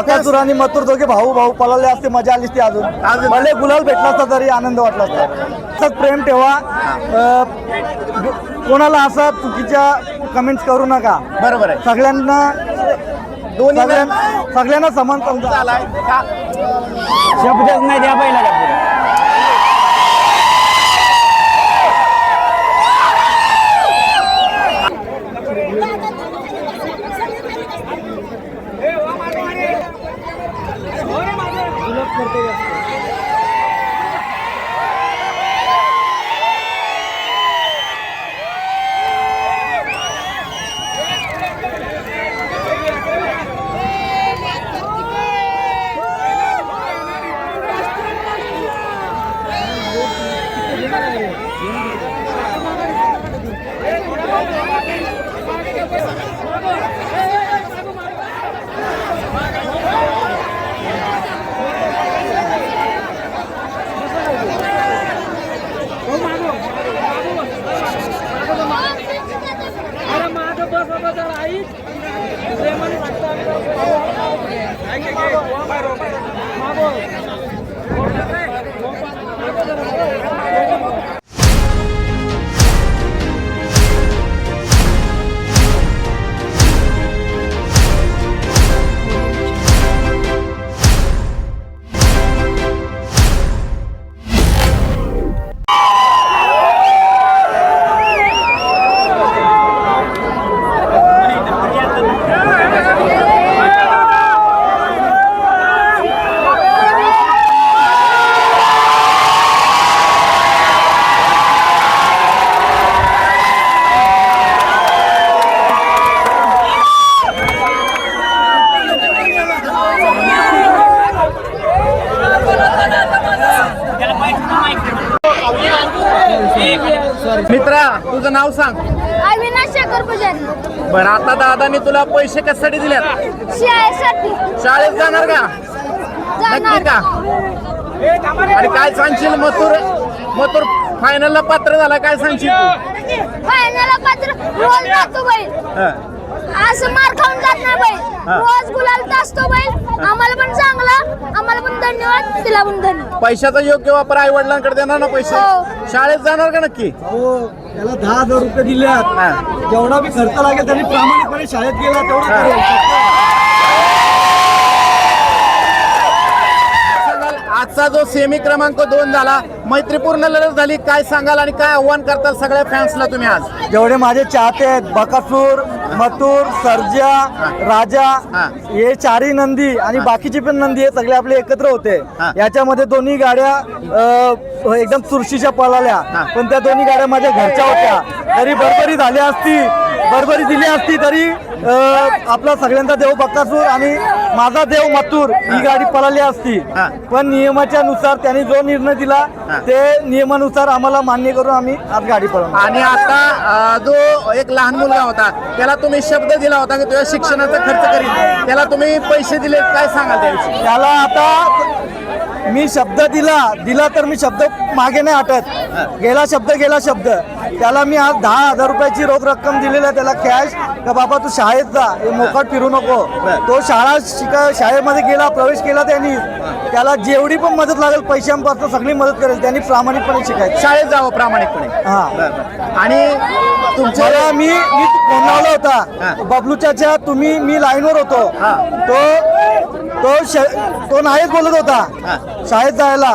बकासूर आणि मथुर दोघे भाऊ भाऊ पळाले असते मजा आली असती अजून? भले गुलाल भेटला असता तरी आनंद वाटला असता. असंच प्रेम ठेवा. अ, कोणाला असा चुकीच्या कमेंट्स करू नका. बरोबर आहे. सगळ्यांना दोन्ही सगळ्यांना सगळ्यांना समान समजा. झालाय का? शब्दच नाही द्या पहिला. मित्रा तुझं नाव सांग. अविनाश शेखर पुजारी. बरं आता दादाने तुला पैसे कशासाठी दिल्यात शाळेसाठी. शाळेत जाणार का? नक्की का? आणि काय सांगशील मथुर मथुर फायनलला पात्र झाला काय सांगशील तू? फायनल पात्र रोज जातो बैल. असं मार खाऊन जात नाही बैल. रोज गुलाल असतो बैल आम्हाला पण चांगला आम्हाला पण धन्यवाद पैशाचा योग्य वापर आई वडिलांकडे देणार ना पैसे हो. शाळेत जाणार का नक्की हो त्याला दहा हजार रुपये हा. जेवढा बी खर्च लागेल त्यांनी प्रामाणिकपणे शाळेत गेला तेवढा. करेल. सांगाल आजचा जो सेमी क्रमांक दोन झाला मैत्रीपूर्ण लढत झाली काय सांगाल आणि काय आव्हान करताल सगळ्या फॅन्सला तुम्ही आज जेवढे माझे चाहते आहेत बकासूर मथुर सर्जा राजा हा. चारही नंदी आणि बाकीची पण नंदी हे सगळे आपले एकत्र होते. याच्यामध्ये दोन्ही गाड्या अ, एकदम चुरशीच्या पळाल्या. पण त्या दोन्ही गाड्या माझ्या घरच्या होत्या तरी बरबरी झाली असती बरबरी दिली असती तरी आपला सगळ्यांचा देव बकासूर आणि माझा देव मथुर ही गाडी पळाली असती. पण नियमाच्या नुसार त्यांनी जो निर्णय दिला. ते नियमानुसार आम्हाला मान्य करून आम्ही आज गाडी पळवणार आणि आता जो एक लहान मुलगा होता त्याला तुम्ही शब्द दिला होता की तुझ्या शिक्षणाचा खर्च करील त्याला तुम्ही पैसे दिले काय सांगाल त्याला आता मी शब्द दिला दिला तर मी शब्द मागे नाही हटत. गेला शब्द गेला शब्द. त्याला मी आज दहा हजार रुपयाची रोख रक्कम दिलेली आहे त्याला कॅश का बाबा तू शाळेत जा हे मोकाट फिरू नको. तो शाळा शिका शाळेमध्ये गेला प्रवेश केला त्यांनी. त्याला जेवढी पण मदत लागेल पैशांपासून सगळी मदत करेल. त्यांनी प्रामाणिकपणे शिकायचं. शाळेत जावं प्रामाणिकपणे. हा. आणि तुमच्या मला मी मी हा. होता. बबलू चाचा तुम्ही मी लाईनवर होतो. हा. तो तो श- तो नाहीच बोलत हा. होता शाळेत जायला.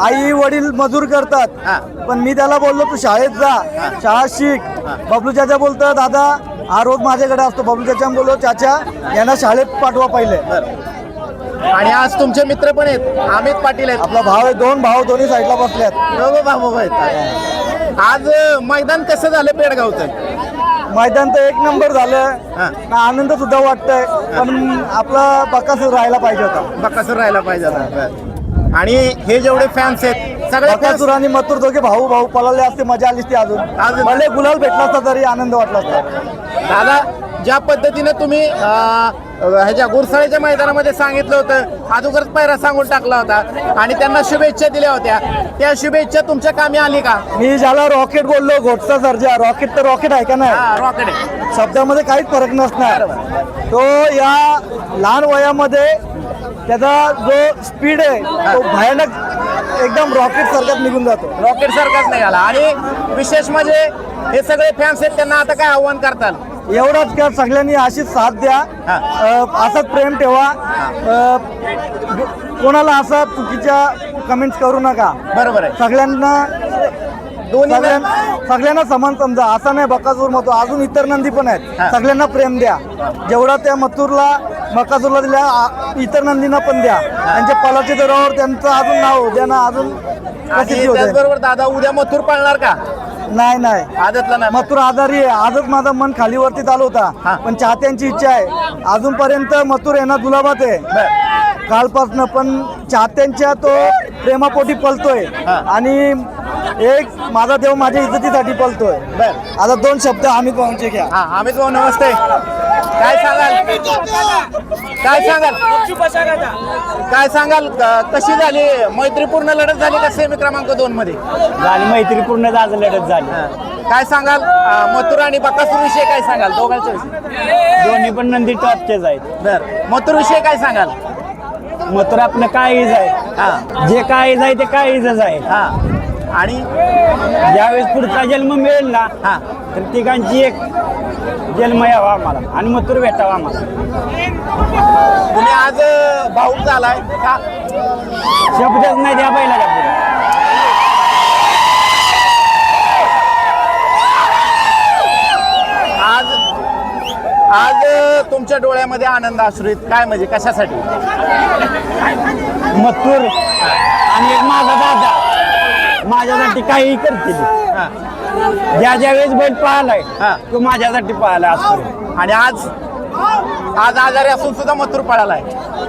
आई वडील मजूर हा. करतात पण मी त्याला बोललो तू शाळेत जा. शाळा शिक. बबलू चाचा बोलतो दादा हा रोज माझ्याकडे असतो. बबलू चाचा बोललो चाचा यांना शाळेत पाठवा पहिले. आणि आज तुमचे मित्र पण आहेत. अमित पाटील आहेत. आपला भाव आहे दोन भाव दोन्ही साईडला बसल्यात दोघं भाऊ आहेत. आज मैदान कसं झालं पेडगावचं मैदान तर एक नंबर झालं. हा. आनंद सुद्धा वाटतंय. पण आपला बकासूर राहायला पाहिजे होता. बकासूर राहायला पाहिजे. बरं. आणि हे जेवढे फॅन्स आहेत सगळे बकासूर आणि मथुर दोघे भाऊ भाऊ पळाले असते मजा आली असती अजून. अजून. गुलाल भेटला असता तरी आनंद वाटला असता. दादा ज्या पद्धतीने तुम्ही ह्याच्या गुरसाळीच्या मैदानामध्ये सांगितलं होतं. अगोदरच पैरा सांगून टाकला होता. आणि त्यांना शुभेच्छा दिल्या होत्या. त्या शुभेच्छा तुमच्या कामी आली का? मी ज्याला रॉकेट बोललो घोटचा सर्जा रॉकेट तर रॉकेट आहे का नाही? हा रॉकेट आहे. शब्दामध्ये काहीच फरक नसणार. तो या लहान वयामध्ये त्याचा जो स्पीड आहे तो भयानक एकदम रॉकेट सारखाच निघून जातो. रॉकेट सारखाच नाही आला आणि विशेष म्हणजे हे सगळे फॅन्स आहेत त्यांना आता काय आव्हान करताल? एवढाच का सगळ्यांनी अशीच साथ द्या. असंच प्रेम ठेवा. कोणाला असा चुकीच्या कमेंट्स करू नका. बरोबर आहे. सगळ्यांना दोन्ही सगळ्यांना समान समजा. असा नाही बकासूर मतो. अजून इतर नंदी पण. आहेत. सगळ्यांना प्रेम द्या. जेवढा त्या मथुरला मकासूरला दिल्या इतर नंदींना पण द्या. त्यांच्या पलाच्या दरावर त्यांचं अजून नाव द्या ना अजून त्याचबरोबर दादा उद्या मथुर पाळणार का? नाही नाही. आदतला नाही. मथुर आजारी आहे. आजच माझं मन खालीवरती चालू हा. होता पण चाहत्यांची इच्छा आहे. अजूनपर्यंत मथुर येणार दुलाबात आहे. बर. कालपासनं पण चाहत्यांच्या तो प्रेमापोटी पलतोय. हा. आणि एक माझा देव माझ्या इज्जतीसाठी पलतोय. बर. आता दोन शब्द आम्ही पाहूनचे घ्या. हा अमित भाऊ नमस्ते. काय सांगाल? काय सांगाल? काय सांगाल? क- कशी झाली? मैत्रीपूर्ण लढत झाली का सेमी क्रमांक दोन मध्ये? झाली मैत्रीपूर्ण आज लढत झाली. काय सांगाल? अं, मथुर आणि बकासूर विषयी काय सांगाल? दोघांच्या विषयी. दोन्ही पण नंदी टॉपचेच आहेत. बर. मथुर विषयी काय सांगाल? मथुर आपलं काळीज आहे. हा. जे काळीज आहे ते काळीजच आहे. हा. आणि? ज्यावेळेस पुढचा जन्म मिळेल ना हा. तर तिघांची एक जन्म यावा आम्हाला आणि मथुर भेटावा आम्हाला. तुम्ही आज अं, भाऊक झालाय का? शब्दच नाही द्या बैलाच्या पुढे. आज आज तुमच्या डोळ्यामध्ये आनंद अश्रित काय म्हणजे कशासाठी? मथुर आणि एक माझा दादा. माझ्यासाठी काहीही करतील. हा. ज्या ज्या वेळेस बैल पाहिलाय हा. तो माझ्यासाठी पाहिलाय असतो आणि आज आज आजारी असून सुद्धा मथुर पळालाय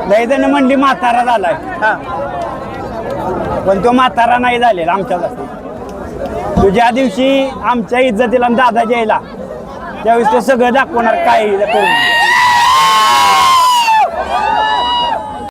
लय जण म्हणली म्हातारा झालाय. हा. पण तो म्हातारा नाही झालेला आमच्यासाठी तो ज्या दिवशी आमच्या इज्जतीला आणि दादा यायला त्यावेळेस तो सगळं दाखवणार काय करून.